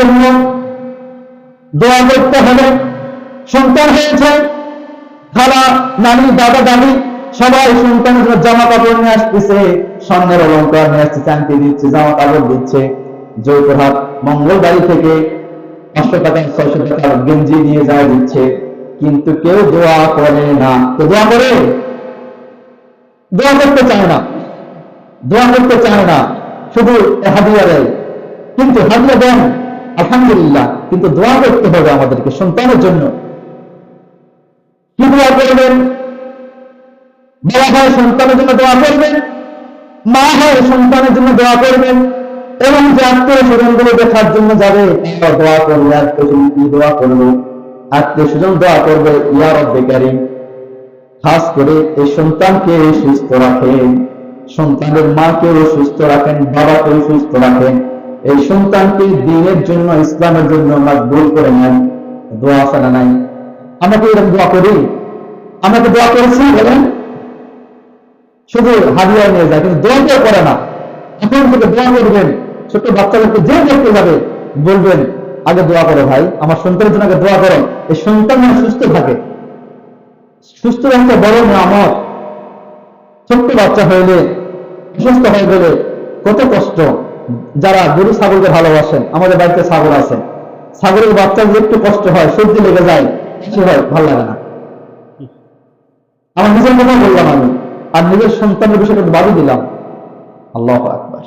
জন্য দোয়া করতে হবে সন্তান হয়েছে। খালা, নানি, দাদা, দাদি, সবাই সন্তানের জামা কাপড় নিয়ে আসতেছে, স্বর্ণের অলঙ্কার নিয়ে আসছে চাকরি দিচ্ছে জামা কাপড় দিচ্ছে। জয়পুরহাট মঙ্গলবাড়ি থেকে পাঁচশো টাকা ছয়শো গেঞ্জি নিয়ে দিচ্ছে, কিন্তু কেউ দোয়া করে না। তো দোয়া করে? দোয়া করতে চায় না। দোয়া করতে চায় না। শুধু কিন্তু হাদিয়া দেন আলহামদুলিল্লাহ, কিন্তু দোয়া করতে হবে আমাদেরকে সন্তানের জন্য। কি দোয়া করবেন? বাবা হয় সন্তানের জন্য দোয়া করবেন? মা হয় সন্তানের জন্য দোয়া করবেন? এবং যে আত্মীয় স্বজনগুলো দেখার জন্য যাবে দোয়া করবে আত্মীয় কি দোয়া করবে, আত্মীয় স্বজন দোয়া করবে ইয়ার বেকারি খাস করে এই সন্তানকে সুস্থ রাখেন, সন্তানের মাকেও সুস্থ রাখেন, বাবাকেও সুস্থ রাখেন। এই সন্তানকে দিনের জন্য, ইসলামের জন্য আমরা ভুল করে নেন দোয়া না নাই। আমরা কি এরকম দোয়া করি? আমরা কি দোয়া করেছি? বলেন। শুধু হাদিয়া নিয়ে যায়, কিন্তু দোয়া কেউ করে না। এখন থেকে দোয়া করবেন। ছোট্ট বাচ্চাদেরকে যে দেখতে যাবে, বলবেন, আগে দোয়া করো ভাই, আমার সন্তানের জন্য আগে দোয়া করো। এই সন্তান যেন সুস্থ থাকে। সুস্থ একটা বড় নামত ছোট্ট বাচ্চা হইলে, অসুস্থ হয়ে গেলে কত কষ্ট। যারা গরু ছাগলকে ভালোবাসেন, আমাদের বাড়িতে ছাগল আছে। ছাগলের বাচ্চার যে একটু কষ্ট হয়, সর্দি লেগে যায় কিছু হয়, ভালো লাগে না। আমার নিজের কথা বললাম আমি, আর নিজের সন্তানের বিষয়টা বাদই দিলাম। আল্লাহ আকবার।